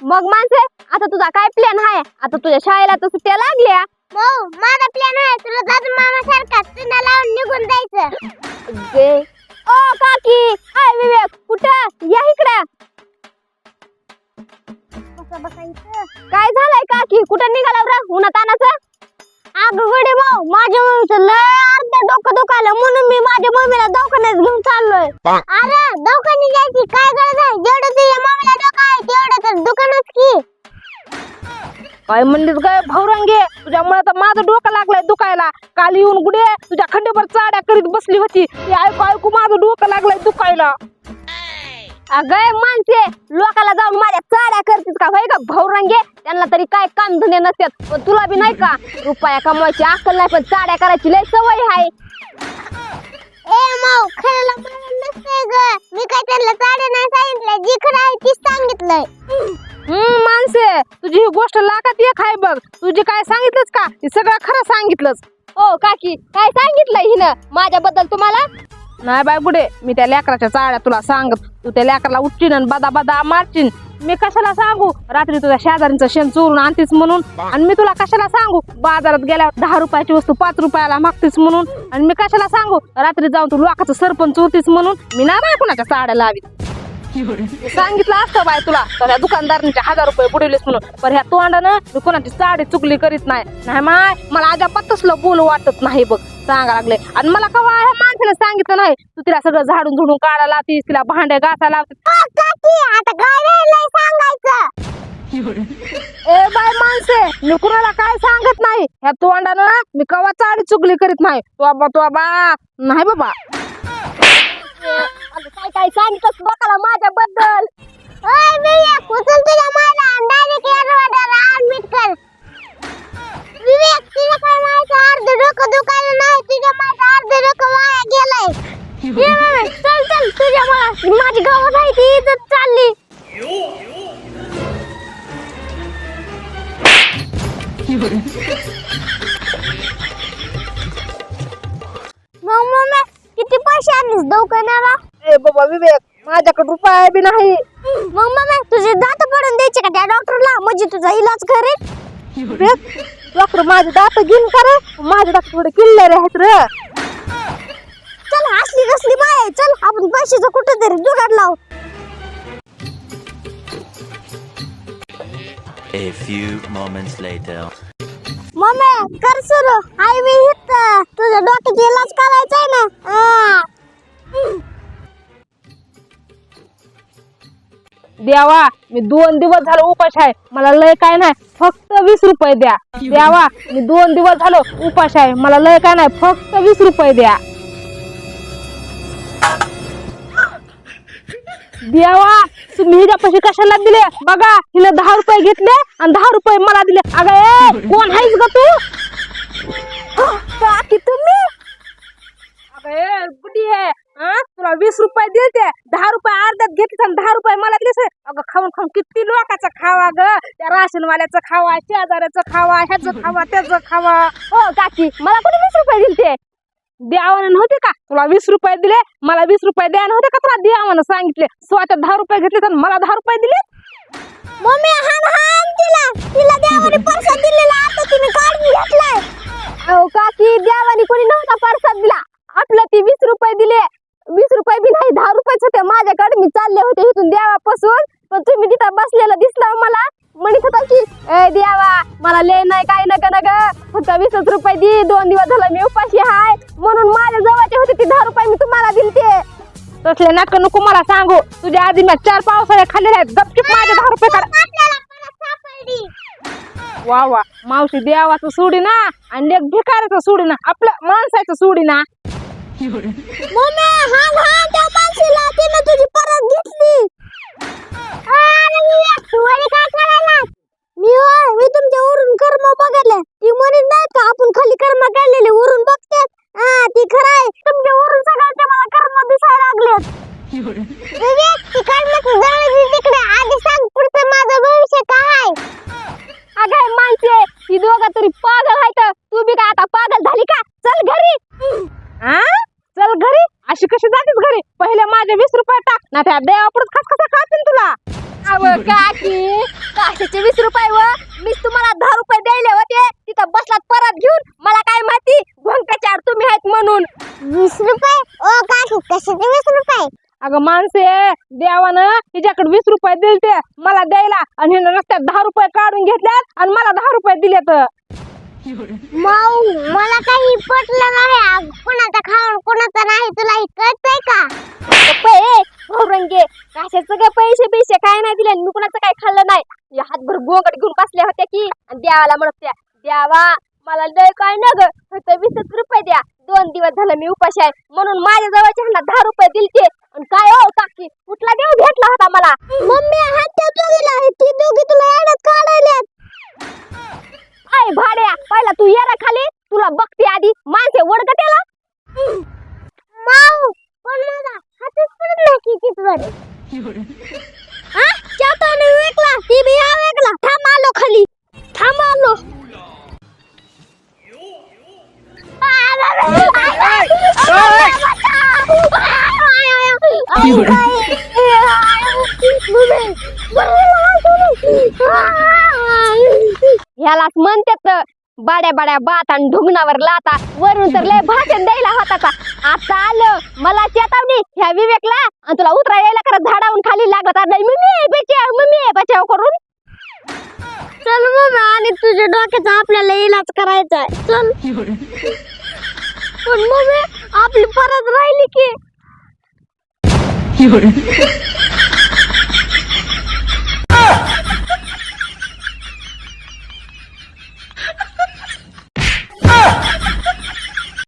मग माणसे आता तुझा काय प्लॅन आहे? आता तुझ्या शाळेला तर सुट्ट्या लागल्या. भाऊ माझा प्लॅन आहे तुला दादू मामा सारखा चुना लावून निघून जायचं. ओ काकी! हाय विवेक कुठं? या इकडं. कसं बसायचं काय झालंय काकी? कुठं निघाला बरं उन्हात आणाचं अगं गडे भाऊ माझ्या मम्मीचं लय अर्ध डोकं दुखायलं म्हणून मी माझ्या मम्मीला दवाखान्यात घेऊन चाललोय. अरे दवाखान्यात जायची काय गरज आहे? जेवढं तुझ्या तेवढं तर दुकानच की. काय म्हणलीस काय भाऊरंगे तुझ्यामुळे तर माझं डोकं लागलंय दुखायला. काल येऊन गुडे तुझ्या खंडीभर चाड्या करीत बसली होती. ते ऐकू ऐकू माझं डोकं लागलंय दुखायला. अगं माणसे लोकाला जाऊन माझ्या चाड्या करतीस का होय का भाऊरंगे? त्यांना तरी काय काम धंदे नसतात. पण तुला बी नाही का? रुपया कमवायची अक्कल नाही पण चाड्या करायची लय सवय आहे ए माऊ खरं मला नसतंय ग. मी काय त्यांना नाही सांगितलं जी खरं आहे तीच सांगितलंय. हम्म माणसे तुझी ही गोष्ट लाखात एक आहे बघ. तुझी काय सांगितलंच का? हे सगळं खरं सांगितलंच. ओ काकी काय सांगितलंय हिनं? माझ्याबद्दल तुम्हाला? नाही बाय बुडे मी त्या लेकराच्या चाळ्या तुला सांगत तू त्या लेकराला उठचीन आणि बदा बदा मारचीन. मी कशाला सांगू? रात्री तुझ्या शेजारीचं शेण चोरून आणतीस म्हणून आणि मी तुला कशाला सांगू? बाजारात गेल्यावर दहा रुपयाची वस्तू पाच रुपयाला मागतीस म्हणून आणि मी कशाला सांगू? रात्री जाऊन तू लोकांचं सरपंच चोरतीस म्हणून मी नाही बाय कुणाच्या चाड्या लावीत. सांगितलं असतं बाय तुला. तर ह्या दुकानदारांचे हजार रुपये बुडवलेस म्हणून. पण ह्या तोंडानं मी कोणाची साडी चुकली करीत नाही. नाही माय मला अजाबात तसलं बोल वाटत नाही बघ. सांगा लागले. आणि मला कवा ह्या माणसाला सांगितलं नाही? तू तिला सगळं झाडून झुडून काढा लावतीस तिला भांडे घासायला लावतीस. आता सांगायचं. ए बाय माणसे मी कुणाला काय सांगत नाही? ह्या तोंडानं मी कवा चाडी चुकली करीत नाही? तो बाबा तो बाबा नाही बाबा. काय काय सांगितलं लोकाला माझ्याबद्दल. ओय विवेक उचल तुझ्या मायला डायरेक्ट एअरवाडर ऍडमिट कर विवेक तुझ्या काय माझं अर्ध डोकं दुखायला नाही तुझ्या माझं अर्ध डोकं वाया गेलंय. ये मम्मी, चल चल तुझ्या मला माझी गावात आहे ती इज्जत चालली. मग मग किती पैसे आणलीस दवाखान्याला? ए बाबा विवेक माझ्याकडे रुपया बी नाही. मग मम्मी तुझे दात पडून द्यायचे का? त्या डॉक्टरला म्हणजे तुझा इलाज करेल विवेक डॉक्टर माझे दात घेऊन का रे माझे दात थोडे किल्ले आहेत रे. चल असली कसली माय. चल आपण पैशाचं कुठं तरी जुगाड लावू. A few moments later. Mummy कर सुरू. हाय मी हित तुझ्या डोक्याचा इलाज करायचा आहे ना. आ. द्यावा मी दोन दिवस झालो उपाश आहे. मला लय काय नाही फक्त वीस रुपये द्या. द्यावा मी दोन दिवस झालो उपाश आहे. मला लय काय नाही फक्त वीस रुपये द्या. द्यावा तुम्ही हिच्यापाशी कशाला दिले? बघा हिने दहा रुपये घेतले आणि दहा रुपये मला दिले. अगं ए कोण आहेस ग तू? तुम्ही? अगं ए गुडी आहे? तुला वीस रुपये दिलते दहा रुपये अर्ध्यात घेतले आणि दहा रुपये मला दिले अगं खाऊन खाऊन किती लोकांचं खावा ग. त्या राशनवाल्याचं खावा शेजाऱ्याचं खावा ह्याचं खावा त्याचं खावा. ओ काकी मला कोणी वीस रुपये दिलते? द्यावानं नव्हते का? तुला वीस रुपये दिले मला वीस रुपये द्या नव्हते का तुला द्यावानं सांगितले? स्वतः दहा रुपये घेतले तर मला दहा रुपये दिले? मम्मी हान हान तिला. तिला देवाने पैसा दिलेला. आता तिने काढून घेतलाय. अहो काकी द्यावानी कोणी नव्हता परसाद दिला आपलं ती वीस रुपये दिले वीस रुपये बी नाही दहा रुपयेच होते माझ्याकडे मी चालले होते इथून देवापासून पण तुम्ही तिथं बसलेलं दिसलं मला म्हणत होता की ए देवा मला लय नाही काही नका नग फक्त वीसच रुपये दे दोन दिवस झाला मी उपाशी हाय. म्हणून माझ्या जवळचे होते ते दहा रुपये मी तुम्हाला दिलते. तसले नाटक नको मला सांगू. तुझ्या आधी मी चार पावसाळे खाल्लेले आहेत. गपचिप माझे दहा रुपये काढ. वा वा. मावशी देवाचं सोडी ना आणि एक भिकाऱ्याचं सोडी ना आपलं माणसाचं सोडी ना मम्मी तुझी परत घेतली अरे विवेक, तू आणि काय करायला मी होय मी तुमच्या वरून कर्म बघितले ती म्हणत नाहीत का आपण खाली कर्म काढलेले वरून बघतात हा ती खरं आहे तुमच्या वरून सगळ्यांचे मला कर्म दिसायला लागलेत विवेक ती कर्माची जळली तिकडे आधी सांग पुढचं माझं भविष्य काय आहे अगं माणसे ही दोघं तरी पागल आहेत तू बी काय आता पागल झाली का चल घरी हा चल घरी अशी कशी जातेस घरी पहिले माझे वीस रुपये टाक. ना त्या देवापुढे खस कसा खातील तुला. अव काकी काशीचे वीस रुपये व मीच तुम्हाला दहा रुपये द्यायले होते. तिथं बसलात परत घेऊन. मला काय माहिती भोंकाच्या आड तुम्ही आहेत म्हणून. वीस रुपये? ओ काकी कशाचे वीस रुपये? अगं माणसे देवानं हिच्याकडे वीस रुपये दिलते मला द्यायला. आणि हिनं रस्त्यात दहा रुपये काढून घेतल्यात आणि मला दहा रुपये दिलेत. माऊ मला काही पटलं नाही आज. कुणाचं खाऊन कुणाचं नाही तुला हे कळतंय का पै रंगे कशाचं काय पैसे पैसे काय नाही दिले आणि मी कुणाचं काय खाल्लं नाही या हातभर गोंगट घेऊन बसल्या होत्या देवाला म्हणत त्या देवा मला लय काय न ग फक्त वीसच रुपये द्या. दोन दिवस झालं मी उपाशी आहे म्हणून माझ्या जवळच्या ह्यांना दहा रुपये दिलते. आणि काय हो काकी? कुठला देव भेटला होता मला? मम्मी हात त्या दोघीला ती दोघी तुला येण्यात काढायल्यात. आय भाड्या पहिला तू ये रे खाली? तुला बघते आधी माणसे वडक त्याला माऊ पण माझा हातच पडत नाही की कितवर हा? चाताने विकला ती बी हा ह्यालाच म्हणतात बाड्या बाड्या बात आणि ढुंगणावर लाता. वरून तर लय भाषण द्यायला होता का आता आलं मला चेतावणी. ह्या विवेकला आणि तुला उतरा यायला खरं झाडावून खाली लागत नाही. मम्मी बचाव मम्मी बचाव करून. चल मम्मी आणि तुझ्या डोक्याचा आपल्याला इलाज करायचा चल. पण मम्मी आपली परत राहिली की.